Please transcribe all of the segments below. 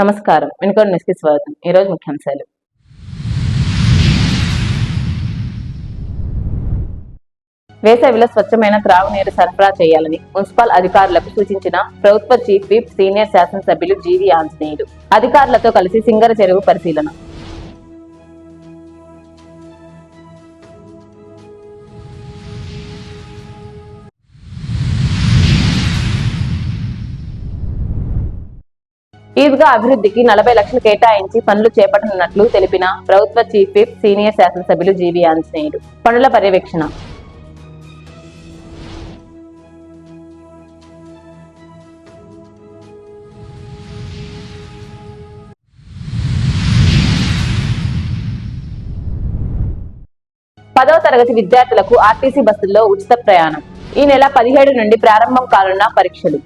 నమస్కారం. వెనుకొండ న్యూస్కి స్వాగతం. ఈరోజు ముఖ్యాంశాలు. వేసవిలో స్వచ్ఛమైన త్రాగునీరు సరఫరా చేయాలని మున్సిపల్ అధికారులకు సూచించిన ప్రభుత్వ చీఫ్ విప్ సీనియర్ శాసనసభ్యులు జీవి ఆంజనేయులు. అధికారులతో కలిసి సింగర చెరువు పరిశీలన. ఈద్గా అభివృద్ధికి నలభై లక్షలు కేటాయించి పనులు చేపట్టనున్నట్లు తెలిపిన ప్రభుత్వ చీఫ్ విప్ సీనియర్ శాసనసభ్యులు జీవి ఆంజనేయుడు. పనుల పర్యవేక్షణ. పదవ తరగతి విద్యార్థులకు ఆర్టీసీ బస్సుల్లో ఉచిత ప్రయాణం. ఈ నెల పదిహేడు నుండి ప్రారంభం కానున్న పరీక్షలు.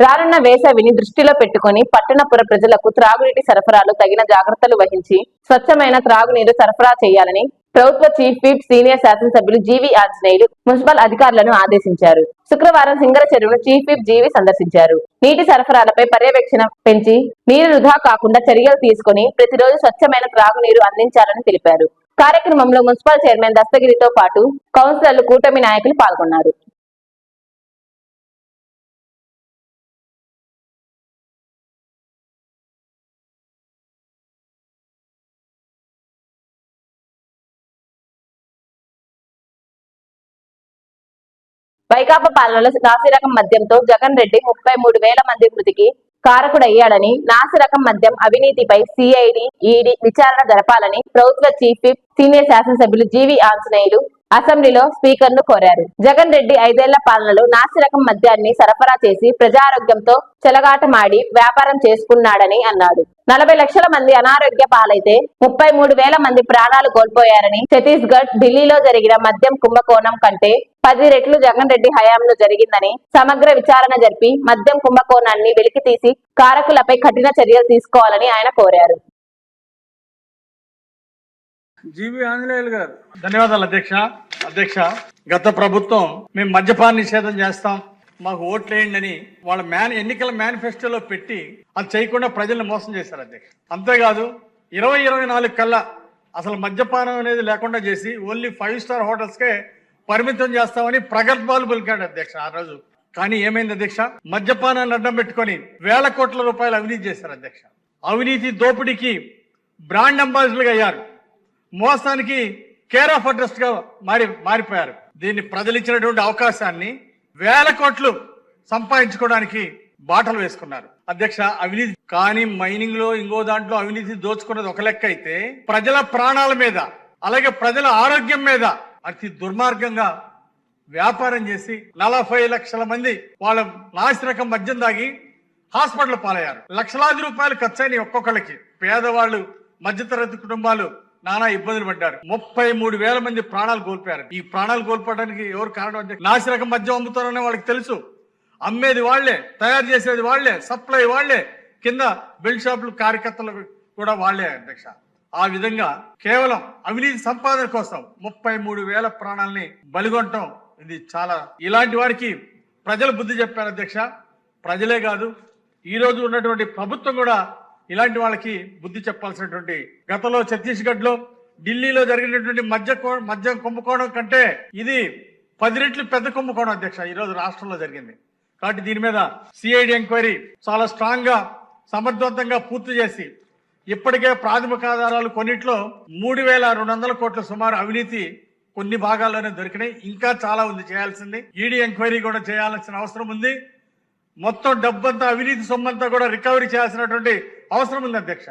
రానున్న వేసవిని దృష్టిలో పెట్టుకుని పట్టణపుర ప్రజలకు త్రాగునీటి సరఫరాలో తగిన జాగ్రత్తలు వహించి స్వచ్ఛమైన త్రాగునీరు సరఫరా చేయాలని ప్రభుత్వ చీఫ్ విప్ సీనియర్ శాసనసభ్యులు జీవి ఆంజనేయులు మున్సిపల్ అధికారులను ఆదేశించారు. శుక్రవారం సింగర చెరువును చీఫ్ విప్ జీవి సందర్శించారు. నీటి సరఫరాలపై పర్యవేక్షణ పెంచి నీరు వృధా కాకుండా చర్యలు తీసుకుని ప్రతిరోజు స్వచ్ఛమైన త్రాగునీరు అందించాలని తెలిపారు. కార్యక్రమంలో మున్సిపల్ చైర్మన్ దస్తగిరితో పాటు కౌన్సిలర్లు కూటమి నాయకులు పాల్గొన్నారు. వైకాపా పాలనలో నాసిరకం మద్యంతో జగన్ రెడ్డి ముప్పై మూడు వేల మంది మృతికి కారకుడయ్యాడని నాసిరకం మద్యం అవినీతిపై సిఐడి ఈడీ విచారణ జరపాలని ప్రభుత్వ చీఫ్ సీనియర్ శాసనసభ్యులు జీవి ఆంజనేయులు అసెంబ్లీలో స్పీకర్ను కోరారు. జగన్ రెడ్డి ఐదేళ్ళ పాలనలో నాసిరకం మద్యాన్ని సరఫరా చేసి ప్రజారోగ్యంతో చెలగాటమాడి వ్యాపారం చేసుకున్నాడని అన్నాడు. నలభై లక్షల మంది అనారోగ్య పాలైతే ముప్పై మూడు వేల మంది ప్రాణాలు కోల్పోయారని ఛత్తీస్గఢ్ ఢిల్లీలో జరిగిన మద్యం కుంభకోణం కంటే పది రెట్లు జగన్ రెడ్డి హయాంలో జరిగిందని సమగ్ర విచారణ జరిపి మద్యం కుంభకోణాన్ని వెలికితీసి కారకులపై కఠిన చర్యలు తీసుకోవాలని ఆయన కోరారు. జీవి ఆంజనేయులు గారు. ధన్యవాదాలు అధ్యక్ష. అధ్యక్ష గత ప్రభుత్వం మేము మద్యపాన నిషేధం చేస్తాం మాకు ఓట్లేయండి అని వాళ్ళ మేన్ ఎన్నికల మేనిఫెస్టోలో పెట్టి అది చేయకుండా ప్రజల్ని మోసం చేశారు అధ్యక్ష. అంతేకాదు ఇరవై ఇరవై నాలుగు కల్లా అసలు మద్యపానం అనేది లేకుండా చేసి ఓన్లీ ఫైవ్ స్టార్ హోటల్స్కే పరిమితం చేస్తామని ప్రగల్భాలు పలికాడు అధ్యక్ష ఆ రోజు. కానీ ఏమైంది అధ్యక్ష? మద్యపానాన్ని అడ్డం పెట్టుకొని వేల కోట్ల రూపాయలు అవినీతి చేశారు అధ్యక్ష. అవినీతి దోపిడీకి బ్రాండ్ అంబాసిడర్గా అయ్యారు. మోసానికి కేర్ ఆఫ్ అడ్రస్గా మారి మారిపోయారు. దీన్ని ప్రజలిచ్చినటువంటి అవకాశాన్ని వేల కోట్లు సంపాదించుకోవడానికి బాటలు వేసుకున్నారు. అధ్యక్ష అవినీతి కానీ మైనింగ్లో ఇంకో దాంట్లో అవినీతి దోచుకున్నది ఒక లెక్క అయితే ప్రజల ప్రాణాల మీద అలాగే ప్రజల ఆరోగ్యం మీద అతి దుర్మార్గంగా వ్యాపారం చేసి నలభై లక్షల మంది వాళ్ళ నాసిరకం మద్యం దాగి హాస్పిటల్ పాలయ్యారు. లక్షలాది రూపాయలు ఖర్చయినాయి ఒక్కొక్కళ్ళకి. పేదవాళ్ళు మధ్యతరగతి కుటుంబాలు నానా ఇబ్బందులు పడ్డారు. ముప్పై మూడు వేల మంది ప్రాణాలు కోల్పోయారు. ఈ ప్రాణాలు కోల్పోవడానికి ఎవరు కారణం అంటే నాసిరకం మద్యం అమ్ముతారనే వాళ్ళకి తెలుసు. అమ్మేది వాళ్ళే తయారు చేసేది వాళ్ళే సప్లై వాళ్ళే కింద బెల్ట్ షాపులు కార్యకర్తలు కూడా వాళ్ళే అధ్యక్ష. ఆ విధంగా కేవలం అవినీతి సంపాదన కోసం ముప్పై మూడు వేల ప్రాణాలని బలిగొనటం ఇది చాలా ఇలాంటి వారికి ప్రజలు బుద్ధి చెప్పారు అధ్యక్ష. ప్రజలే కాదు ఈ రోజు ఉన్నటువంటి ప్రభుత్వం కూడా ఇలాంటి వాళ్ళకి బుద్ధి చెప్పాల్సినటువంటి గతంలో ఛత్తీస్గఢ్లో ఢిల్లీలో జరిగినటువంటి మధ్య కో- మద్యం కుంభకోణం కంటే ఇది పది రెట్లు పెద్ద కుంభకోణం అధ్యక్ష. ఈ రోజు రాష్ట్రంలో జరిగింది. కాబట్టి దీని మీద సిఐడి ఎంక్వైరీ చాలా స్ట్రాంగ్గా సమర్థవంతంగా పూర్తి చేసి ఇప్పటికే ప్రాథమిక ఆధారాలు కొన్నిట్లో మూడు వేల రెండు వందల కోట్ల సుమారు అవినీతి కొన్ని భాగాల్లోనే దొరికినాయి. ఇంకా చాలా ఉంది చేయాల్సింది. ఈడీ ఎంక్వైరీ కూడా చేయాల్సిన అవసరం ఉంది. మొత్తం డబ్బంతా అవినీతి సొమ్మంతా కూడా రికవరీ చేయాల్సినటువంటి అవసరం ఉంది అధ్యక్ష.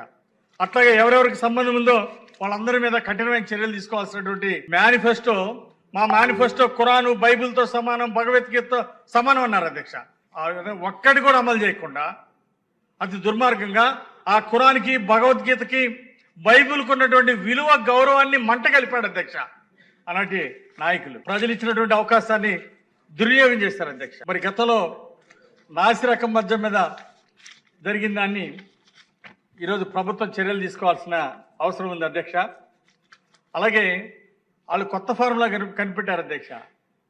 అట్లాగే ఎవరెవరికి సంబంధం ఉందో వాళ్ళందరి మీద కఠినమైన చర్యలు తీసుకోవాల్సినటువంటి మేనిఫెస్టో మా మేనిఫెస్టో ఖురాను బైబిల్తో సమానం భగవద్గీతతో సమానం అన్నారు అధ్యక్ష. ఒక్కటి కూడా అమలు చేయకుండా అతి దుర్మార్గంగా ఆ ఖురాన్కి భగవద్గీతకి బైబిల్కి ఉన్నటువంటి విలువ గౌరవాన్ని మంట కలిపాడు అధ్యక్ష. అలాంటి నాయకులు. ప్రజలు ఇచ్చినటువంటి అవకాశాన్ని దుర్వినియోగం చేస్తారు అధ్యక్ష. మరి గతంలో నాసి రకం మీద జరిగిన దాన్ని ఈరోజు ప్రభుత్వం చర్యలు తీసుకోవాల్సిన అవసరం ఉంది అధ్యక్ష. అలాగే వాళ్ళు కొత్త ఫార్ములా కనిపి కనిపెట్టారు అధ్యక్ష.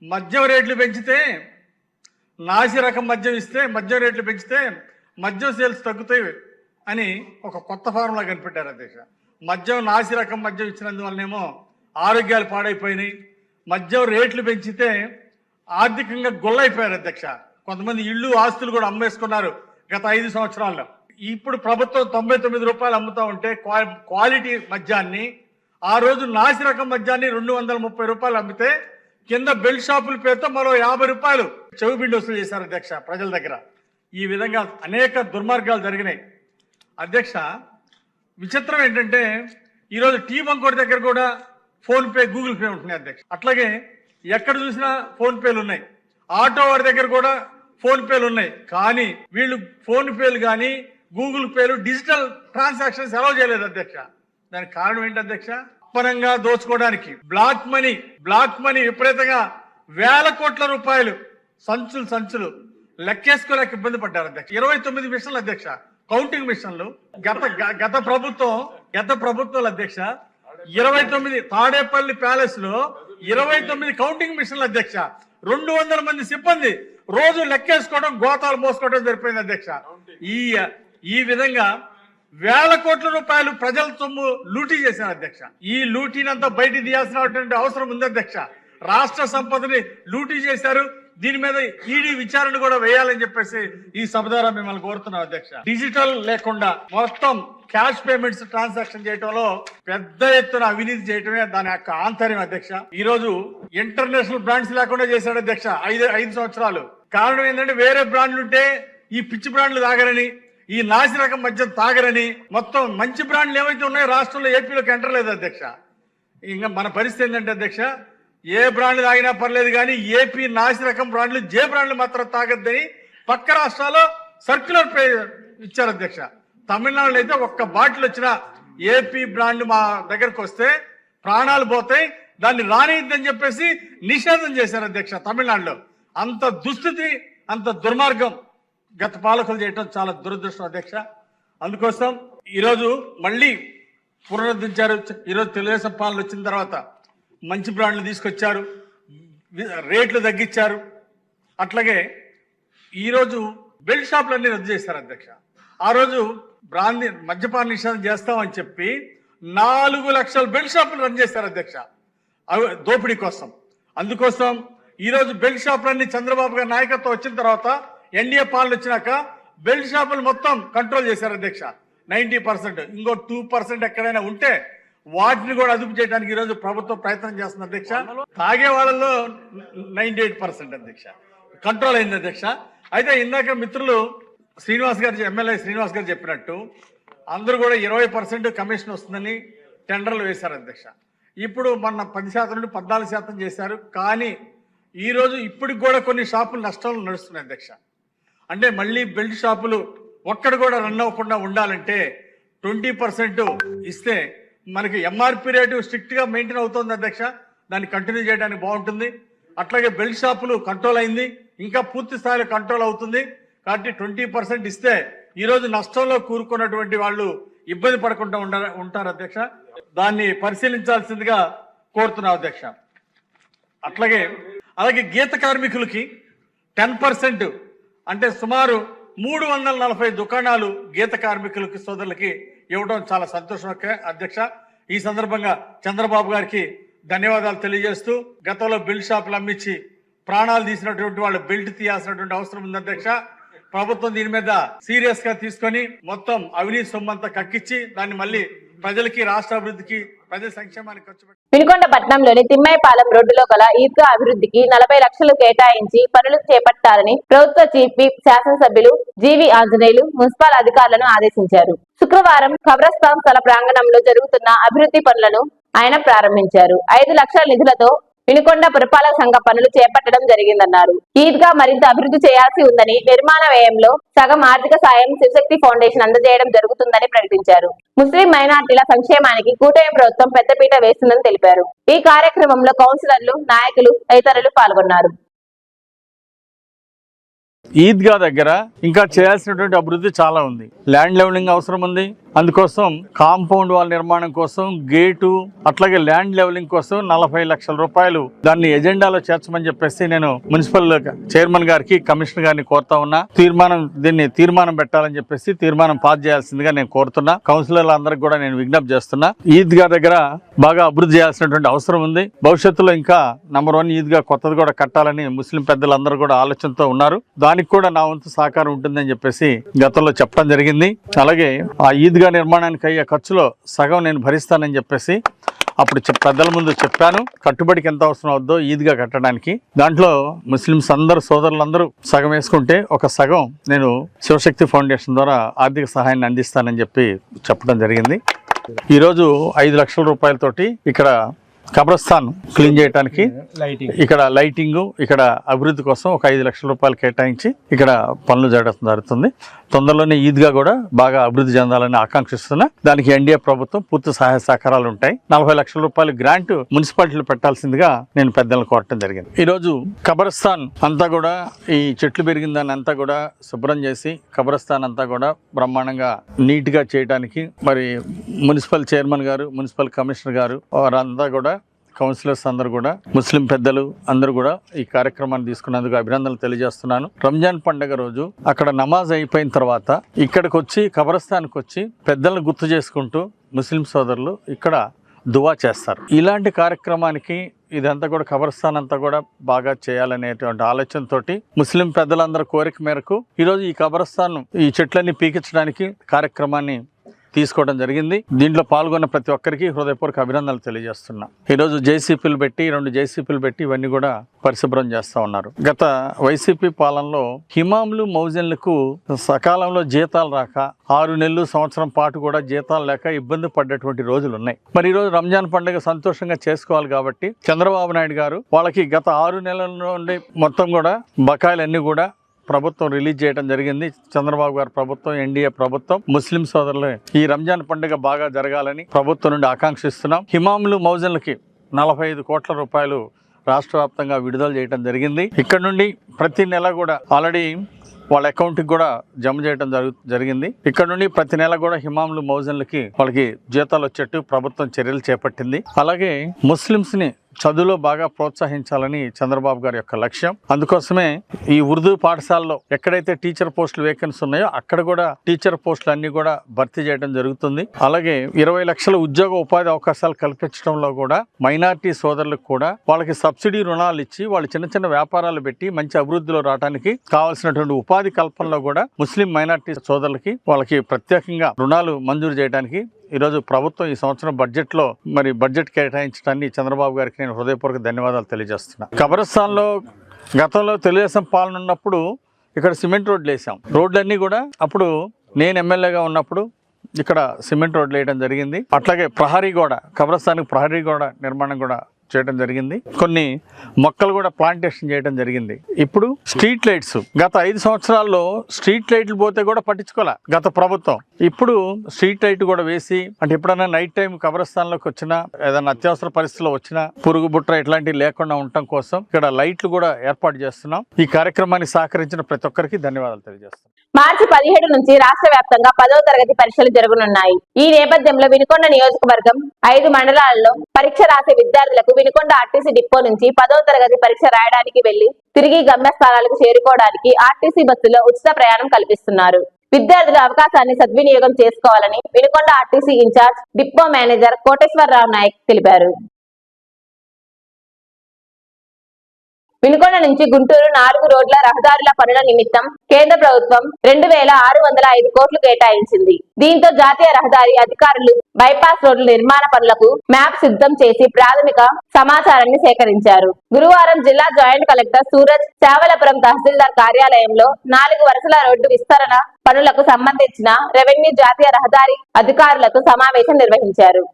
మద్యం రేట్లు పెంచితే నాసి రకం మద్యం ఇస్తే మద్యం రేట్లు పెంచితే మద్యం సేల్స్ తగ్గుతాయి అని ఒక కొత్త ఫార్ములా కనిపెట్టారు అధ్యక్ష. మద్యం నాసి రకం మద్యం ఇచ్చినందువల్లనేమో ఆరోగ్యాలు పాడైపోయినాయి. మద్యం రేట్లు పెంచితే ఆర్థికంగా గొల్లైపోయారు అధ్యక్ష. కొంతమంది ఇళ్ళు ఆస్తులు కూడా అమ్మేసుకున్నారు గత ఐదు సంవత్సరాల్లో. ఇప్పుడు ప్రభుత్వం తొంభై తొమ్మిది రూపాయలు అమ్ముతా ఉంటే క్వాలిటీ మద్యాన్ని ఆ రోజు నాసి రకం మద్యాన్ని రెండు వందల ముప్పై రూపాయలు అమ్మితే కింద బెల్ట్ షాపుల పేరుతో మరో యాభై రూపాయలు చెవిబిండి వసూలు చేశారు అధ్యక్ష ప్రజల దగ్గర. ఈ విధంగా అనేక దుర్మార్గాలు జరిగినాయి. అధ్యక్ష విచిత్రం ఏంటంటే ఈరోజు టీ బంకోడి దగ్గర కూడా ఫోన్పే గూగుల్ పే ఉంటున్నాయి అధ్యక్ష. అట్లాగే ఎక్కడ చూసినా ఫోన్పేలు ఉన్నాయి. ఆటో వాడి దగ్గర కూడా ఫోన్పేలు ఉన్నాయి. కానీ వీళ్ళు ఫోన్పేలు కానీ గూగుల్ పేలు డిజిటల్ ట్రాన్సాక్షన్స్ అలౌ చేయలేదు అధ్యక్ష. దానికి కారణం ఏంటి అధ్యక్ష? అప్పనంగా దోచుకోవడానికి బ్లాక్ మనీ బ్లాక్ మనీ విపరీతంగా వేల కోట్ల రూపాయలు సంచులు సంచులు లెక్కేసుకోలేక ఇబ్బంది పడ్డారు అధ్యక్ష. ఇరవై తొమ్మిది మిషన్లు అధ్యక్ష. కౌంటింగ్ మిషన్లు. గత గత ప్రభుత్వం గత ప్రభుత్వాల అధ్యక్ష ఇరవై తొమ్మిది తాడేపల్లి ప్యాలెస్లో ఇరవై తొమ్మిది కౌంటింగ్ మిషన్ల అధ్యక్ష. రెండు వందల మంది సిబ్బంది రోజు లెక్కేసుకోవడం గోతాలు మోసుకోవడం జరిపోయింది అధ్యక్ష. ఈ ఈ విధంగా వేల కోట్ల రూపాయలు ప్రజల సొమ్ము లూటీ చేశారు అధ్యక్ష. ఈ లూటీనంతా బయట తీయాల్సినటువంటి అవసరం ఉంది అధ్యక్ష. రాష్ట్ర సంపదని లూటీ చేశారు. దీని మీద ఈడీ విచారణ కూడా వేయాలని చెప్పేసి ఈ సభ ద్వారా మిమ్మల్ని కోరుతున్నాం అధ్యక్ష. డిజిటల్ లేకుండా మొత్తం క్యాష్ పేమెంట్స్ ట్రాన్సాక్షన్ చేయడంలో పెద్ద ఎత్తున అవినీతి చేయటమే దాని యొక్క ఆంతర్యం అధ్యక్ష. ఈ రోజు ఇంటర్నేషనల్ బ్రాండ్స్ లేకుండా చేశాడు అధ్యక్ష. ఐదు ఐదు సంవత్సరాలు. కారణం ఏంటంటే వేరే బ్రాండ్లు ఉంటే ఈ పిచ్చి బ్రాండ్లు తాగరని ఈ నాసిరకం మద్యం తాగరని మొత్తం మంచి బ్రాండ్లు ఏవైతే ఉన్నాయో రాష్ట్రంలో ఏపీలోకి ఎంటర్లేదు అధ్యక్ష. ఇంకా మన పరిస్థితి ఏంటంటే అధ్యక్ష ఏ బ్రాండ్లు తాగినా పర్లేదు కానీ ఏపీ నాసిరకం బ్రాండ్లు జే బ్రాండ్లు మాత్రం తాగద్దని పక్క రాష్ట్రాల్లో సర్క్యులర్ పే ఇచ్చారు అధ్యక్ష. తమిళనాడులో అయితే ఒక్క బాటిల్ వచ్చిన ఏపీ బ్రాండ్ మా దగ్గరకు వస్తే ప్రాణాలు పోతాయి దాన్ని రానిద్దని చెప్పేసి నిషేధం చేశారు అధ్యక్ష తమిళనాడులో. అంత దుస్థితి అంత దుర్మార్గం గత పాలకులు చేయటం చాలా దురదృష్టం అధ్యక్ష. అందుకోసం ఈరోజు మళ్ళీ పునరుద్ధరించారు. ఈరోజు తెలుగుదేశం పాలన వచ్చిన తర్వాత మంచి బ్రాండ్లు తీసుకొచ్చారు. రేట్లు తగ్గించారు. అట్లాగే ఈరోజు బెల్ట్ షాపులన్నీ రద్దు చేశారు అధ్యక్ష. ఆ రోజు బ్రాంది మద్యపాన నిషేధం చేస్తామని చెప్పి నాలుగు లక్షల బెల్ట్ షాపులు రన్ చేశారు అధ్యక్ష. అవి దోపిడీ కోసం. అందుకోసం ఈరోజు బెల్ట్ షాపులన్నీ చంద్రబాబు గారి నాయకత్వం వచ్చిన తర్వాత ఎన్డీఏ పాలన వచ్చినాక బెల్ట్ షాపులు మొత్తం కంట్రోల్ చేశారు అధ్యక్ష. Ninety percent. ఇంకో టూ పర్సెంట్ ఎక్కడైనా ఉంటే వాటిని కూడా అదుపు చేయడానికి ఈరోజు ప్రభుత్వం ప్రయత్నం చేస్తుంది అధ్యక్ష. తాగే వాళ్ళలో నైన్టీ ఎయిట్ పర్సెంట్ అధ్యక్ష. కంట్రోల్ అయింది అధ్యక్ష. అయితే ఇందాక మిత్రులు శ్రీనివాస్ గారు ఎమ్మెల్యే శ్రీనివాస్ గారు చెప్పినట్టు అందరూ కూడా ఇరవై పర్సెంట్ కమిషన్ వస్తుందని టెండర్లు వేశారు అధ్యక్ష. ఇప్పుడు మొన్న పది శాతం నుండి పద్నాలుగు శాతం చేశారు. కానీ ఈ రోజు ఇప్పటికి కూడా కొన్ని షాపులు నష్టాలు నడుస్తున్నాయి అధ్యక్ష. అంటే మళ్ళీ బెల్ట్ షాపులు ఒక్కడ కూడా రన్ అవ్వకుండా ఉండాలంటే ట్వంటీ పర్సెంట్ ఇస్తే మనకి ఎంఆర్పి రేటు స్ట్రిక్ట్గా మెయింటైన్ అవుతుంది అధ్యక్ష. దాన్ని కంటిన్యూ చేయడానికి బాగుంటుంది. అట్లాగే బెల్ట్ షాపులు కంట్రోల్ అయింది. ఇంకా పూర్తి స్థాయిలో కంట్రోల్ అవుతుంది. కాబట్టి ట్వంటీ పర్సెంట్ ఇస్తే ఈరోజు నష్టంలో కూరుకున్నటువంటి వాళ్ళు ఇబ్బంది పడకుండా ఉండ ఉంటారు అధ్యక్ష. దాన్ని పరిశీలించాల్సిందిగా కోరుతున్నాం అధ్యక్ష. అట్లాగే అలాగే గీత కార్మికులకి టెన్ పర్సెంట్ అంటే సుమారు మూడు వందల నలభై దుకాణాలు గీత కార్మికులకి సోదరులకి ఇవ్వడం చాలా సంతోషం. అధ్యక్ష ఈ సందర్భంగా చంద్రబాబు గారికి ధన్యవాదాలు తెలియజేస్తూ గతంలో బిల్డ్ షాపులు అమ్మించి ప్రాణాలు తీసినటువంటి వాళ్ళు బెల్ట్ తీయాల్సినటువంటి అవసరం ఉంది అధ్యక్ష. ప్రభుత్వం దీని మీద సీరియస్గా తీసుకొని మొత్తం అవినీతి సొమ్మంతా కక్కిచ్చి దాన్ని మళ్ళీ ప్రజలకి రాష్ట్ర అభివృద్ధికి ప్రజల సంక్షేమానికి ఖర్చు వినుకొండ పట్టణంలోని రోడ్డులో గల ఈద్గా అభివృద్ధికి నలభై లక్షలు కేటాయించి పనులు చేపట్టాలని ప్రభుత్వ చీఫ్ విప్ శాసనసభ్యులు జీవి ఆంజనేయులు మున్సిపల్ అధికారులను ఆదేశించారు. శుక్రవారం ఖబరస్థాన్ స్థల ప్రాంగణంలో జరుగుతున్న అభివృద్ధి పనులను ఆయన ప్రారంభించారు. ఐదు లక్షల నిధులతో వినుకొండ పురపాలక సంఘ పనులు చేపట్టడం జరిగిందన్నారు. ఈద్గా మరింత అభివృద్ధి చేయాల్సి ఉందని నిర్మాణ వ్యయంలో సగం ఆర్థిక సాయం శివశక్తి ఫౌండేషన్ అందజేయడం జరుగుతుందని ప్రకటించారు. ముస్లిం మైనార్టీల సంక్షేమానికి కూటమి ప్రభుత్వం పెద్దపీట వేస్తుందని తెలిపారు. ఈ కార్యక్రమంలో కౌన్సిలర్లు నాయకులు తదితరులు పాల్గొన్నారు. ఈద్గా దగ్గర ఇంకా చేయాల్సినటువంటి అభివృద్ధి చాలా ఉంది. ల్యాండ్ లెవెలింగ్ అవసరం ఉంది. అందుకోసం కాంపౌండ్ వాల్ నిర్మాణం కోసం గేటు అట్లాగే ల్యాండ్ లెవెలింగ్ కోసం నలభై లక్షల రూపాయలు దాన్ని ఎజెండాలో చేర్చమని చెప్పేసి నేను మున్సిపల్ చైర్మన్ గారికి కమిషనర్ గారిని కోరుతా ఉన్నా. తీర్మానం దీన్ని తీర్మానం పెట్టాలని చెప్పేసి తీర్మానం పాస్ చేయాల్సిందిగా నేను కోరుతున్నా. కౌన్సిలర్లు అందరికి కూడా నేను విజ్ఞప్తి చేస్తున్నా. ఈద్గా దగ్గర బాగా అభివృద్ధి చేయాల్సినటువంటి అవసరం ఉంది. భవిష్యత్తులో ఇంకా నంబర్ వన్ ఈద్గా కొత్తది కూడా కట్టాలని ముస్లిం పెద్దలందరూ కూడా ఆలోచనతో ఉన్నారు. దాని దానికి కూడా నా వంతు సహకారం ఉంటుందని చెప్పేసి గతంలో చెప్పడం జరిగింది. అలాగే ఆ ఈద్గా నిర్మాణానికి అయ్యే ఖర్చులో సగం నేను భరిస్తానని చెప్పేసి అప్పుడు చెప్- పెద్దల ముందు చెప్పాను. కట్టుబడికి ఎంత అవసరం అవుద్దో ఈద్గా కట్టడానికి. దాంట్లో ముస్లిమ్స్ అందరు సోదరులందరూ సగం వేసుకుంటే ఒక సగం నేను శివశక్తి ఫౌండేషన్ ద్వారా ఆర్థిక సహాయాన్ని అందిస్తానని చెప్పి చెప్పడం జరిగింది. ఈరోజు ఐదు లక్షల రూపాయలతోటి ఇక్కడ కబ్రస్థాన్ క్లీన్ చేయడానికి ఇక్కడ లైటింగ్ ఇక్కడ అభివృద్ధి కోసం ఒక ఐదు లక్షల రూపాయలు కేటాయించి ఇక్కడ పనులు జరగడం జరుగుతుంది. తొందరలోనే ఈద్గా కూడా బాగా అభివృద్ధి చెందాలని ఆకాంక్షిస్తున్నా. దానికి ఎన్డీఏ ప్రభుత్వం పూర్తి సహాయ సహకారాలు ఉంటాయి. నలభై లక్షల రూపాయలు గ్రాంట్ మున్సిపాలిటీలు పెట్టాల్సిందిగా నేను పెద్దలను కోరటం జరిగింది. ఈ రోజు కబరస్థాన్ అంతా కూడా ఈ చెట్లు పెరిగిన దాన్ని అంతా కూడా శుభ్రం చేసి కబరస్థాన్ అంతా కూడా బ్రహ్మాండంగా నీట్గా చేయడానికి మరి మున్సిపల్ చైర్మన్ గారు మున్సిపల్ కమిషనర్ గారు వారంతా కూడా కౌన్సిలర్స్ అందరూ కూడా ముస్లిం పెద్దలు అందరూ కూడా ఈ కార్యక్రమాన్ని తీసుకున్నందుకు అభినందనలు తెలియజేస్తున్నాను. రంజాన్ పండుగ రోజు అక్కడ నమాజ్ అయిపోయిన తర్వాత ఇక్కడికి వచ్చి కబరస్థానికి వచ్చి పెద్దలను గుర్తు చేసుకుంటూ ముస్లిం సోదరులు ఇక్కడ దువా చేస్తారు. ఇలాంటి కార్యక్రమానికి ఇదంతా కూడా కబరస్థాన్ అంతా కూడా బాగా చేయాలనేటువంటి ఆలోచనతోటి ముస్లిం పెద్దలందరి కోరిక మేరకు ఈరోజు ఈ కబరస్థాన్ ఈ చెట్లన్నీ పీకించడానికి కార్యక్రమాన్ని తీసుకోవడం జరిగింది. దీంట్లో పాల్గొన్న ప్రతి ఒక్కరికి హృదయపూర్వక అభినందనలు తెలియజేస్తున్నా. ఈరోజు జేసీపీలు పెట్టి రెండు జేసీపీలు పెట్టి ఇవన్నీ కూడా పరిశుభ్రం చేస్తూ ఉన్నారు. గత వైసీపీ పాలనలో హిమాములు మౌజన్లకు సకాలంలో జీతాలు రాక ఆరు నెలలు సంవత్సరం పాటు కూడా జీతాలు లేక ఇబ్బంది పడ్డటువంటి రోజులు ఉన్నాయి మరి ఈరోజు రంజాన్ పండుగ సంతోషంగా చేసుకోవాలి కాబట్టి చంద్రబాబు నాయుడు గారు వాళ్ళకి గత ఆరు నెలల నుండి మొత్తం కూడా బకాయిలన్నీ కూడా ప్రభుత్వం రిలీజ్ చేయడం జరిగింది. చంద్రబాబు గారి ప్రభుత్వం ఎన్డీఏ ప్రభుత్వం ముస్లిం సోదరులు ఈ రంజాన్ పండుగ బాగా జరగాలని ప్రభుత్వం నుండి ఆకాంక్షిస్తున్నాం. హిమాములు మౌజన్లకి నలభై ఐదు కోట్ల రూపాయలు రాష్ట్ర వ్యాప్తంగా విడుదల చేయడం జరిగింది. ఇక్కడ నుండి ప్రతి నెల కూడా ఆల్రెడీ వాళ్ళ అకౌంట్కి కూడా జమ చేయడం జరుగు జరిగింది. ఇక్కడ నుండి ప్రతి నెల కూడా హిమాములు మౌజన్లకి వాళ్ళకి జీతాలు వచ్చేట్టు ప్రభుత్వం చర్యలు చేపట్టింది. అలాగే ముస్లిమ్స్ని చదువులో బాగా ప్రోత్సహించాలని చంద్రబాబు గారి యొక్క లక్ష్యం. అందుకోసమే ఈ ఉర్దూ పాఠశాలలో ఎక్కడైతే టీచర్ పోస్టులు వేకెన్సీ ఉన్నాయో అక్కడ కూడా టీచర్ పోస్టులు అన్ని కూడా భర్తీ చేయడం జరుగుతుంది. అలాగే ఇరవై లక్షల ఉద్యోగ ఉపాధి అవకాశాలు కల్పించడంలో కూడా మైనార్టీ సోదరులకు కూడా వాళ్ళకి సబ్సిడీ రుణాలు ఇచ్చి వాళ్ళు చిన్న చిన్న వ్యాపారాలు పెట్టి మంచి అభివృద్ధిలో రావడానికి కావాల్సినటువంటి ఉపాధి కల్పనలో కూడా ముస్లిం మైనార్టీ సోదరులకి వాళ్ళకి ప్రత్యేకంగా రుణాలు మంజూరు చేయడానికి ఈరోజు ప్రభుత్వం ఈ సంవత్సరం బడ్జెట్లో మరి బడ్జెట్ కేటాయించడాన్ని చంద్రబాబు గారికి నేను హృదయపూర్వక ధన్యవాదాలు తెలియజేస్తున్నా. కబరస్థాన్లో గతంలో తెలుగుదేశం పాలన ఉన్నప్పుడు ఇక్కడ సిమెంట్ రోడ్లు వేసాం. రోడ్లన్నీ కూడా అప్పుడు నేను ఎమ్మెల్యేగా ఉన్నప్పుడు ఇక్కడ సిమెంట్ రోడ్లు వేయడం జరిగింది. అట్లాగే ప్రహరీ గోడ కబరస్థానికి ప్రహరీ గోడ నిర్మాణం కూడా చేయడం జరిగింది. కొన్ని మొక్కలు కూడా ప్లాంటేషన్ చేయడం జరిగింది. ఇప్పుడు స్ట్రీట్ లైట్స్ గత ఐదు సంవత్సరాల్లో స్ట్రీట్ లైట్లు పోతే కూడా పట్టించుకోలే గత ప్రభుత్వం. ఇప్పుడు స్ట్రీట్ లైట్ కూడా వేసి అంటే ఎప్పుడైనా నైట్ టైం కబరస్థాన్లోకి వచ్చినా ఏదైనా అత్యవసర పరిస్థితిలో వచ్చినా పురుగు బుట్ర ఇట్లాంటివి లేకుండా ఉండటం కోసం ఇక్కడ లైట్లు కూడా ఏర్పాటు చేస్తున్నాం. ఈ కార్యక్రమాన్ని సహకరించిన ప్రతి ఒక్కరికి ధన్యవాదాలు తెలియజేస్తున్నాం. మార్చి పదిహేడు నుంచి రాష్ట్ర వ్యాప్తంగా పదవ తరగతి పరీక్షలు జరగనున్నాయి. ఈ నేపథ్యంలో వినుకొండ నియోజకవర్గం ఐదు మండలాల్లో పరీక్ష రాసే విద్యార్థులకు వినుకొండ ఆర్టీసీ డిపో నుంచి పదవ తరగతి పరీక్ష రాయడానికి వెళ్ళి తిరిగి గమ్యస్థానాలకు చేరుకోవడానికి ఆర్టీసీ బస్సులో ఉచిత ప్రయాణం కల్పిస్తున్నారు. విద్యార్థుల అవకాశాన్ని సద్వినియోగం చేసుకోవాలని Vinukonda RTC incharge depot manager Koteswararao Nayak తెలిపారు. వినుకొండ నుంచి గుంటూరు నాలుగు రోడ్ల రహదారుల పనుల నిమిత్తం కేంద్ర ప్రభుత్వం రెండు వేల ఆరు వందల ఐదు కోట్లు కేటాయించింది. దీంతో జాతీయ రహదారి అధికారులు బైపాస్ రోడ్ల నిర్మాణ పనులకు మ్యాప్ సిద్ధం చేసి ప్రాథమిక సమాచారాన్ని సేకరించారు. గురువారం జిల్లా జాయింట్ కలెక్టర్ సూరజ్ చావలపురం తహసీల్దార్ కార్యాలయంలో నాలుగు వరుసల రోడ్డు విస్తరణ పనులకు సంబంధించిన రెవెన్యూ జాతీయ రహదారి అధికారులతో సమావేశం నిర్వహించారు.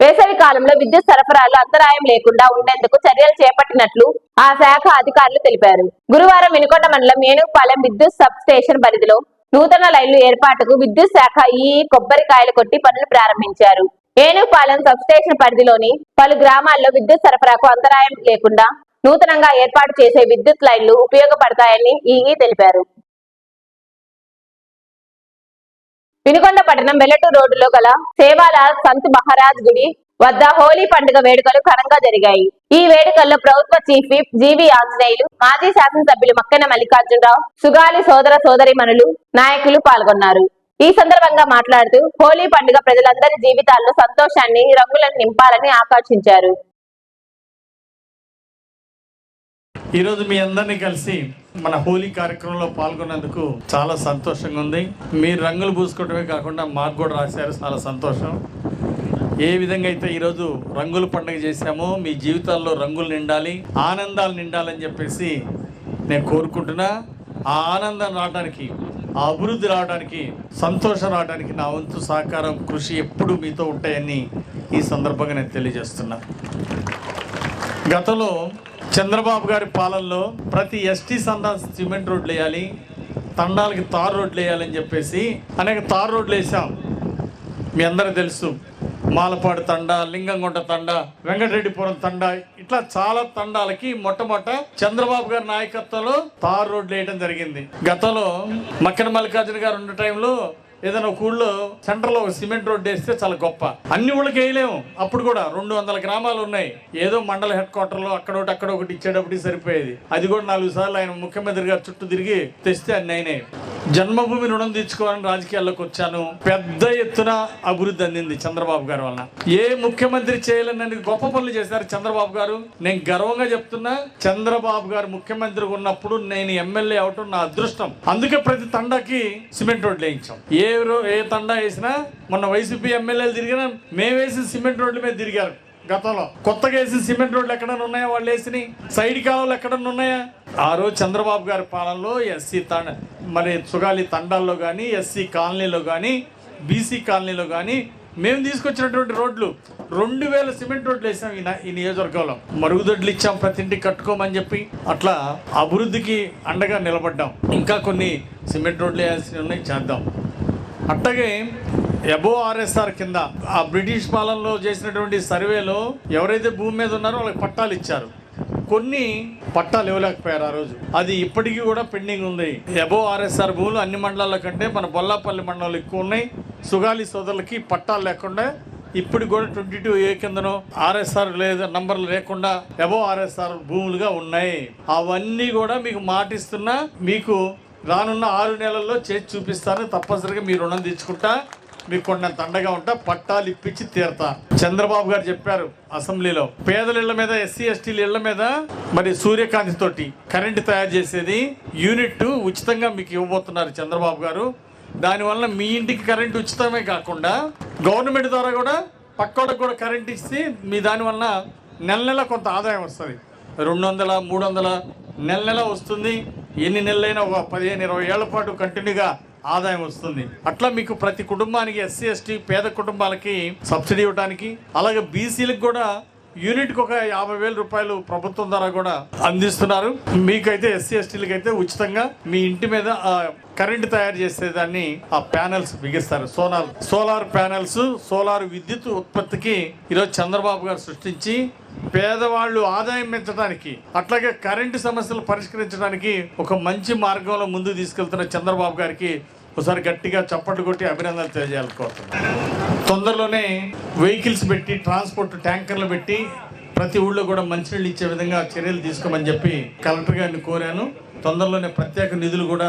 వేసవి కాలంలో విద్యుత్ సరఫరాలో అంతరాయం లేకుండా ఉండేందుకు చర్యలు చేపట్టినట్లు ఆ శాఖ అధికారులు తెలిపారు. గురువారం వినుకొండ మండలం ఏనుగుపాలెం విద్యుత్ సబ్ స్టేషన్ పరిధిలో నూతన లైన్లు ఏర్పాటుకు విద్యుత్ శాఖ ఈ కొబ్బరికాయలు కొట్టి పనులు ప్రారంభించారు. ఏనుగుపాలెం సబ్ స్టేషన్ పరిధిలోని పలు గ్రామాల్లో విద్యుత్ సరఫరాకు అంతరాయం లేకుండా నూతనంగా ఏర్పాటు చేసే విద్యుత్ లైన్లు ఉపయోగపడతాయని ఈ తెలిపారు. వినుకొండ పట్టణం వెల్లటూరు రోడ్డులో గల సేవాల సంత్ మహారాజ్ గుడి వద్ద హోలీ పండుగ వేడుకలు ఘనంగా జరిగాయి. ఈ వేడుకల్లో ప్రభుత్వ చీఫ్ విప్ జీవి ఆంజనేయులు మాజీ శాసనసభ్యులు మక్కన మల్లికార్జునరావు సుగాలి సోదర సోదరిమణులు నాయకులు పాల్గొన్నారు. ఈ సందర్భంగా మాట్లాడుతూ హోలీ పండుగ ప్రజలందరి జీవితాల్లో సంతోషాన్ని రంగులను నింపాలని ఆకాంక్షించారు. ఈరోజు మీ అందరినీ కలిసి మన హోలీ కార్యక్రమంలో పాల్గొన్నందుకు చాలా సంతోషంగా ఉంది. మీరు రంగులు పూసుకోవడమే కాకుండా మాకు కూడా రాశారు చాలా సంతోషం. ఏ విధంగా అయితే ఈరోజు రంగుల పండుగ చేశామో మీ జీవితాల్లో రంగులు నిండాలి ఆనందాలు నిండాలని చెప్పేసి నేను కోరుకుంటున్నా. ఆ ఆనందం రావడానికి ఆ అభివృద్ధి రావడానికి సంతోషం రావడానికి నా వంతు సహకారం కృషి ఎప్పుడు మీతో ఉంటాయని ఈ సందర్భంగా నేను తెలియజేస్తున్నా. గతంలో చంద్రబాబు గారి పాలనలో ప్రతి ఎస్టీ సందా సిమెంట్ రోడ్లు వేయాలి తండాలకి తార్ రోడ్లు వేయాలని చెప్పేసి అనేక తార్ రోడ్లు వేసాం మీ అందరూ తెలుసు మాలపాడు తండ లింగంగుంట తండ వెంకటరెడ్డిపురం తండ ఇట్లా చాలా తండాలకి మొట్టమొదట చంద్రబాబు గారి నాయకత్వంలో తార్ రోడ్లు వేయడం జరిగింది. గతంలో మక్కన మల్లికార్జున గారు ఉన్న టైంలో ఏదైనా ఒక ఊళ్ళో సెంటర్లో ఒక సిమెంట్ రోడ్డు వేస్తే చాలా గొప్ప. అన్ని ఊళ్ళకి వేయలేము. అప్పుడు కూడా రెండు వందల గ్రామాలు ఉన్నాయి. ఏదో మండల హెడ్ క్వార్టర్లో అక్కడొకటి అక్కడ ఒకటి అక్కడ ఒకటి ఇచ్చేటప్పుడు సరిపోయేది. అది కూడా నాలుగు సార్లు ఆయన ముఖ్యమంత్రి గారు చుట్టూ తిరిగి తెస్తే అన్ని అయినాయి. జన్మభూమి రుణం తీర్చుకోవాలని రాజకీయాల్లోకి వచ్చాను. పెద్ద ఎత్తున అభివృద్ధి అందింది చంద్రబాబు గారి వలన. ఏ ముఖ్యమంత్రి చేయలేనని గొప్ప పనులు చేశారు చంద్రబాబు గారు? నేను గర్వంగా చెప్తున్నా చంద్రబాబు గారు ముఖ్యమంత్రి ఉన్నప్పుడు నేను ఎమ్మెల్యే అవటం నా అదృష్టం. అందుకే ప్రతి తండాకి సిమెంట్ రోడ్లు వేయించాం. ఏ రో- ఏ తండా వేసినా మొన్న వైసీపీ ఎమ్మెల్యేలు తిరిగినా మేము వేసిన సిమెంట్ రోడ్ల మీద తిరిగారు. గతంలో. కొత్తగా వేసిన సిమెంట్ రోడ్లు ఎక్కడన్నా ఉన్నాయా వాళ్ళు వేసిన సైడ్ కాలువలు ఎక్కడన్నా ఉన్నాయా? ఆ రోజు చంద్రబాబు గారి పాలనలో ఎస్సీ తండ మరి సుగాలి తండాల్లో కానీ ఎస్సీ కాలనీలో కానీ బీసీ కాలనీలో కానీ మేము తీసుకొచ్చినటువంటి రోడ్లు రెండు వేల సిమెంట్ రోడ్లు వేసాం ఈ నియోజకవర్గంలో. మరుగుదొడ్లు ఇచ్చాం ప్రతి ఇంటికి కట్టుకోమని చెప్పి అట్లా అభివృద్ధికి అండగా నిలబడ్డాం. ఇంకా కొన్ని సిమెంట్ రోడ్లు వేయాల్సి ఉన్నాయి చేద్దాం. అట్టగే ఎబో ఆర్ఎస్ఆర్ కింద ఆ బ్రిటిష్ పాలనలో చేసినటువంటి సర్వేలో ఎవరైతే భూమి మీద ఉన్నారో వాళ్ళకి పట్టాలు ఇచ్చారు. కొన్ని పట్టాలు ఇవ్వలేకపోయారు ఆ రోజు. అది ఇప్పటికీ కూడా పెండింగ్ ఉంది. ఎబో ఆర్ఎస్ఆర్ భూములు అన్ని మండలాల కంటే మన బొల్లాపల్లి మండలంలో ఎక్కువ ఉన్నాయి. సుగాలి సోదరులకి పట్టాలు లేకుండా ఇప్పుడు కూడా ట్వంటీ టూ ఏ కిందనో ఆర్ఎస్ఆర్ లేదా నంబర్లు లేకుండా ఎబో ఆర్ఎస్ఆర్ భూములుగా ఉన్నాయి. అవన్నీ కూడా మీకు మాటిస్తున్నా మీకు రానున్న ఆరు నెలల్లో చేసి చూపిస్తాను. తప్పనిసరిగా మీ రుణం తెచ్చుకుంటా మీకు కొండంత తండగా ఉంటా పట్టాలు ఇప్పించి తీరతా. చంద్రబాబు గారు చెప్పారు అసెంబ్లీలో. పేదల ఇళ్ళ మీద ఎస్సీ ఎస్టీల ఇళ్ళ మీద మరి సూర్యకాంతి తోటి కరెంటు తయారు చేసేది యూనిట్ ఉచితంగా మీకు ఇవ్వబోతున్నారు చంద్రబాబు గారు. దానివల్ల మీ ఇంటికి కరెంట్ ఉచితమే కాకుండా గవర్నమెంట్ ద్వారా కూడా పక్కోళ్ళకి కూడా కరెంట్ ఇస్తే మీ దానివల్ల నెల నెల కొంత ఆదాయం వస్తుంది. రెండు వందల మూడు వందల నెల నెల వస్తుంది. ఎన్ని నెలలైనా ఒక పదిహేను ఇరవై ఏళ్ళ పాటు కంటిన్యూగా ఆదాయం వస్తుంది. అట్లా మీకు ప్రతి కుటుంబానికి ఎస్సీ ఎస్టీ పేద కుటుంబాలకి సబ్సిడీ ఇవ్వడానికి అలాగే బీసీలకు కూడా యూనిట్కి ఒక యాభై వేల రూపాయలు ప్రభుత్వం ద్వారా కూడా అందిస్తున్నారు. మీకైతే ఎస్సీ ఎస్టీలకి అయితే ఉచితంగా మీ ఇంటి మీద కరెంట్ తయారు చేసేదాన్ని ఆ ప్యానెల్స్ బిగిస్తారు. సోలార్ సోలార్ ప్యానెల్స్ సోలార్ విద్యుత్ ఉత్పత్తికి ఈరోజు చంద్రబాబు గారు సృష్టించి పేదవాళ్ళు ఆదాయం పెంచడానికి అట్లాగే కరెంటు సమస్యలు పరిష్కరించడానికి ఒక మంచి మార్గంలో ముందు తీసుకెళ్తున్న చంద్రబాబు గారికి ఒకసారి గట్టిగా చప్పట్లు కొట్టి అభినందనలు తెలియజేయాలనుకుంటున్నాను. తొందరలోనే వెహికల్స్ పెట్టి ట్రాన్స్పోర్ట్ ట్యాంకర్లు పెట్టి ప్రతి ఊళ్ళో కూడా మంచినీళ్ళు ఇచ్చే విధంగా చర్యలు తీసుకోమని చెప్పి కలెక్టర్ గారిని కోరాను. తొందరలోనే ప్రత్యేక నిధులు కూడా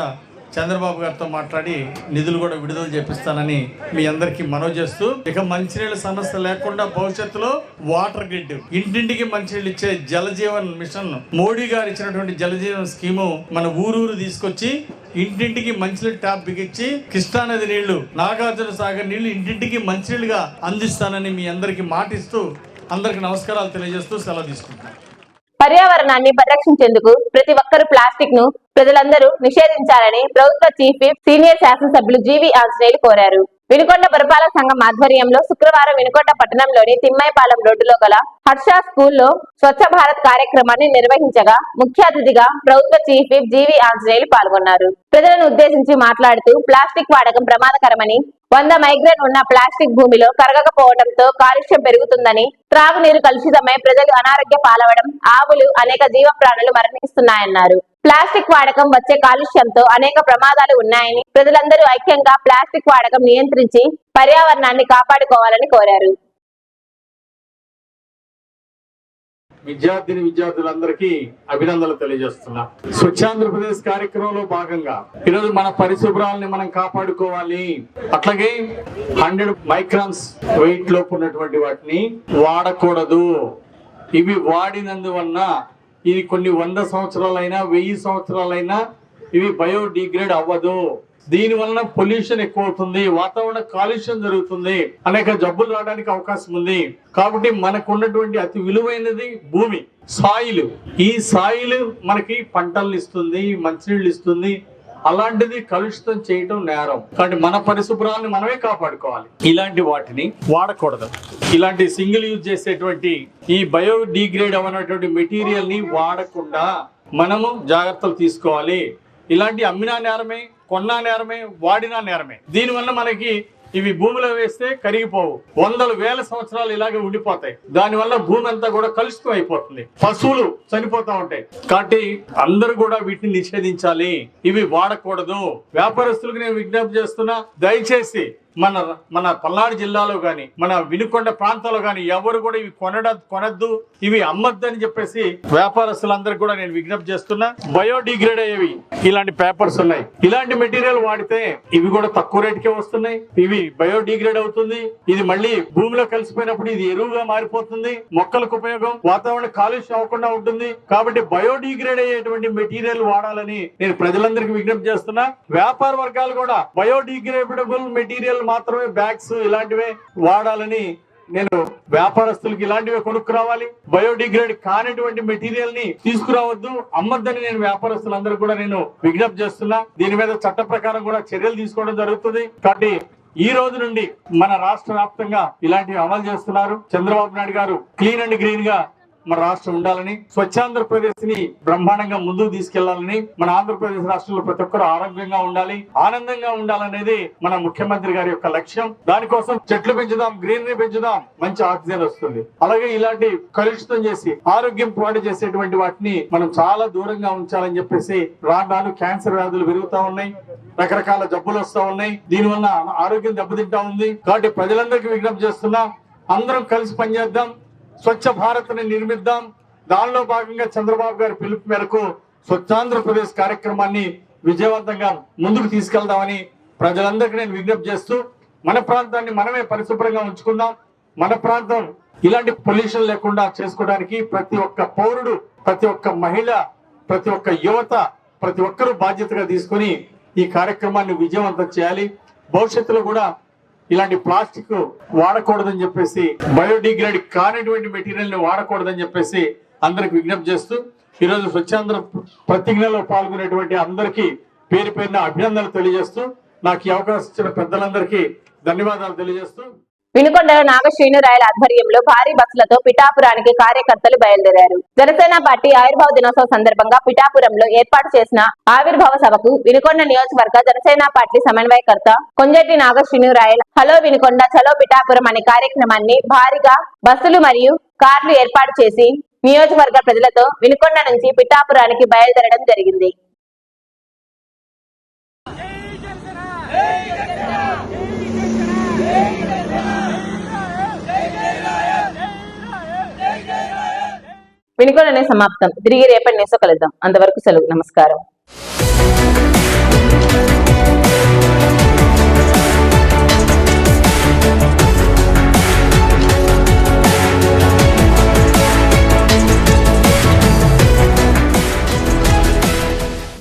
చంద్రబాబు గారితో మాట్లాడి నిధులు కూడా విడుదల చేపిస్తానని మీ అందరికీ మనవి చేస్తూ ఇక మంచినీళ్ళ సమస్య లేకుండా భవిష్యత్తులో వాటర్ గ్రిడ్ ఇంటింటికి మంచినీళ్ళు ఇచ్చే జలజీవన్ మిషన్ మోడీ గారు ఇచ్చినటువంటి జలజీవన్ స్కీము మన ఊరూరు తీసుకొచ్చి ఇంటింటికి మంచినీళ్ళు ట్యాప్ బిగించి కృష్ణానది నీళ్ళు నాగార్జున సాగర్ నీళ్ళు ఇంటింటికి మంచినీళ్ళుగా అందిస్తానని మీ అందరికీ మాటిస్తూ అందరికి నమస్కారాలు తెలియజేస్తూ సెలవు తీసుకుంటున్నాను పర్యావరణాన్ని పరిరక్షించేందుకు ప్రతి ఒక్కరూ ప్లాస్టిక్ను ప్రజలందరూ నిషేధించాలని ప్రభుత్వ చీఫ్ విప్ సీనియర్ శాసనసభ్యులు జీవి ఆంజనేయులు కోరారు. వినుకొండ పురపాలక సంఘం ఆధ్వర్యంలో శుక్రవారం వినుకొండ పట్టణంలోని తిమ్మాయిపాలెం రోడ్డులో గల హర్ష స్కూల్లో స్వచ్ఛ భారత్ కార్యక్రమాన్ని నిర్వహించగా ముఖ్య అతిథిగా ప్రభుత్వ చీఫ్ విప్ జీవి ఆంజనేయులు పాల్గొన్నారు. ప్రజలను ఉద్దేశించి మాట్లాడుతూ ప్లాస్టిక్ వాడకం ప్రమాదకరమని వంద మైగ్రేన్ ఉన్న ప్లాస్టిక్ భూమిలో కరగకపోవడంతో కాలుష్యం పెరుగుతుందని త్రాగునీరు కలుషితమై ప్రజలు అనారోగ్య పాలవడం ఆవులు అనేక జీవ ప్రాణులు మరణిస్తున్నాయన్నారు. ప్లాస్టిక్ వాడకం వచ్చే కాలుష్యంతో అనేక ప్రమాదాలు ఉన్నాయని ప్రజలందరూ ఐక్యంగా ప్లాస్టిక్ వాడకం నియంత్రించి పర్యావరణాన్ని కాపాడుకోవాలని కోరారు. విద్యార్థిని విద్యార్థులందరికీ అభినందనలు తెలియజేస్తున్నా. స్వచ్ఛాంధ్రప్రదేశ్ కార్యక్రమంలో భాగంగా ఈరోజు మన పరిశుభ్రాలని మనం కాపాడుకోవాలి. అట్లాగే హండ్రెడ్ మైక్రాన్స్ వెయిట్ లోపు ఉన్నటువంటి వాటిని వాడకూడదు. ఇవి వాడినందువల్ల ఇది కొన్ని వంద సంవత్సరాలైనా వెయ్యి సంవత్సరాలైనా ఇవి బయోడిగ్రేడ్ అవ్వదు. దీని వలన పొల్యూషన్ ఎక్కువ అవుతుంది వాతావరణ కాలుష్యం జరుగుతుంది అనేక జబ్బులు రావడానికి అవకాశం ఉంది. కాబట్టి మనకు ఉన్నటువంటి అతి విలువైనది భూమి సాయిల్. ఈ సాయిల్ మనకి పంటలు ఇస్తుంది మంచినీళ్ళు ఇస్తుంది అలాంటిది కలుషితం చేయటం నేరం. కాబట్టి మన పరిశుభ్రాన్ని మనమే కాపాడుకోవాలి. ఇలాంటి వాటిని వాడకూడదు. ఇలాంటి సింగిల్ యూజ్ చేసేటువంటి ఈ బయోడిగ్రేడ్ అవనటువంటి మెటీరియల్ని వాడకుండా మనము జాగ్రత్తలు తీసుకోవాలి. ఇలాంటి అమ్మినా నేరమే కొన్నా నేరమే వాడినా నేరమే. దీనివల్ల మనకి ఇవి భూమిలో వేస్తే కరిగిపోవు. వందల వేల సంవత్సరాలు ఇలాగే ఉండిపోతాయి. దానివల్ల భూమి అంతా కూడా కలుషితం అయిపోతుంది. పశువులు చనిపోతా ఉంటాయి. కాబట్టి అందరూ కూడా వీటిని నిషేధించాలి. ఇవి వాడకూడదు. వ్యాపారస్తులకు నేను విజ్ఞప్తి చేస్తున్నా దయచేసి మన మన పల్నాడు జిల్లాలో కానీ మన వినుకొండ ప్రాంతాల్లో కానీ ఎవరు కూడా ఇవి కొనడ కొనద్దు ఇవి అమ్మద్దు అని చెప్పేసి వ్యాపారస్తులందరికీ కూడా నేను విజ్ఞప్తి చేస్తున్నా. బయోడిగ్రేడ్ అయ్యేవి ఇలాంటి పేపర్స్ ఉన్నాయి. ఇలాంటి మెటీరియల్ వాడితే ఇవి కూడా తక్కువ రేటుకే వస్తున్నాయి. ఇవి బయోడిగ్రేడ్ అవుతుంది. ఇది మళ్ళీ భూమిలో కలిసిపోయినప్పుడు ఇది ఎరువుగా మారిపోతుంది. మొక్కలకు ఉపయోగం వాతావరణ కాలుష్యం అవ్వకుండా ఉంటుంది. కాబట్టి బయోడిగ్రేడ్ అయ్యేటువంటి మెటీరియల్ వాడాలని నేను ప్రజలందరికీ విజ్ఞప్తి చేస్తున్నా. వ్యాపార వర్గాలు కూడా బయోడిగ్రేడబుల్ మెటీరియల్ మాత్రమే బ్యాగ్స్ ఇలాంటివే వాడాలని నేను వ్యాపారస్తులకి ఇలాంటివే కొనుక్కురావాలి. బయోడిగ్రేడ్ కానిటువంటి మెటీరియల్ని తీసుకురావద్దు. అమ్మద్దని నేను వ్యాపారస్తులందరూ కూడా నేను విజ్ఞప్తి చేస్తున్నా. దీని మీద చట్ట ప్రకారం కూడా చర్యలు తీసుకోవడం జరుగుతుంది. కాబట్టి ఈ రోజు నుండి మన రాష్ట్ర వ్యాప్తంగా ఇలాంటివి అమలు చేస్తున్నారు. చంద్రబాబు నాయుడు గారు క్లీన్ అండ్ గ్రీన్గా మన రాష్ట్రం ఉండాలని స్వచ్ఛాంధ్రప్రదేశ్ని బ్రహ్మాండంగా ముందుకు తీసుకెళ్ళాలని మన ఆంధ్రప్రదేశ్ రాష్ట్రంలో ప్రతి ఒక్కరు ఆరోగ్యంగా ఉండాలి ఆనందంగా ఉండాలనేది మన ముఖ్యమంత్రి గారి యొక్క లక్ష్యం. దానికోసం చెట్లు పెంచుదాం గ్రీనరీ పెంచుదాం మంచి ఆక్సిజన్ వస్తుంది. అలాగే ఇలాంటి కలుషితం చేసి ఆరోగ్యం పాటు చేసేటువంటి వాటిని మనం చాలా దూరంగా ఉంచాలని చెప్పేసి రాను రాను క్యాన్సర్ వ్యాధులు పెరుగుతా ఉన్నాయి రకరకాల జబ్బులు వస్తా ఉన్నాయి. దీనివల్ల ఆరోగ్యం దెబ్బతింటా ఉంది. కాబట్టి ప్రజలందరికీ విజ్ఞప్తి చేస్తున్నా అందరం కలిసి పనిచేద్దాం. స్వచ్ఛ భారత్ని నిర్మిద్దాం. దానిలో భాగంగా చంద్రబాబు గారి పిలుపు మేరకు స్వచ్ఛాంధ్రప్రదేశ్ కార్యక్రమాన్ని విజయవంతంగా ముందుకు తీసుకెళ్దామని ప్రజలందరికీ నేను విజ్ఞప్తి చేస్తూ మన ప్రాంతాన్ని మనమే పరిశుభ్రంగా ఉంచుకుందాం. మన ప్రాంతం ఇలాంటి పొల్యూషన్ లేకుండా చేసుకోవడానికి ప్రతి ఒక్క పౌరుడు ప్రతి ఒక్క మహిళ ప్రతి ఒక్క యువత ప్రతి ఒక్కరూ బాధ్యతగా తీసుకొని ఈ కార్యక్రమాన్ని విజయవంతం చేయాలి. భవిష్యత్తులో కూడా ఇలాంటి ప్లాస్టిక్ వాడకూడదని చెప్పేసి బయోడిగ్రేడ్ కానిటువంటి మెటీరియల్ని వాడకూడదని చెప్పేసి అందరికి విజ్ఞప్తి చేస్తూ ఈరోజు స్వచ్ఛాంధ్ర ప్రతిజ్ఞలో పాల్గొనేటువంటి అందరికీ పేరు పేరున అభినందనలు తెలియజేస్తూ నాకు ఈ అవకాశం ఇచ్చిన పెద్దలందరికీ ధన్యవాదాలు తెలియజేస్తూ వినుకొండలో నాగశ్రీనురాయల ఆధ్వర్యంలో భారీ బస్సులతో పిఠాపురానికి కార్యకర్తలు బయలుదేరారు. జనసేన పార్టీ ఆవిర్భావ దినోత్సవ సందర్భంగా పిఠాపురంలో ఏర్పాటు చేసిన ఆవిర్భావ సభకు వినుకొండ నియోజకవర్గ జనసేన పార్టీ సమన్వయకర్త కొంజటి నాగశ్రీనురాయల హలో వినుకొండ చలో పిఠాపురం అనే కార్యక్రమాన్ని భారీగా బస్సులు మరియు కార్లు ఏర్పాటు చేసి నియోజకవర్గ ప్రజలతో వినుకొండ నుంచి పిఠాపురానికి బయలుదేరడం జరిగింది. వినుకోవడమే సమాప్తం. తిరిగి రేపటి నేసో కలుద్దాం. అంతవరకు సెలవు. నమస్కారం.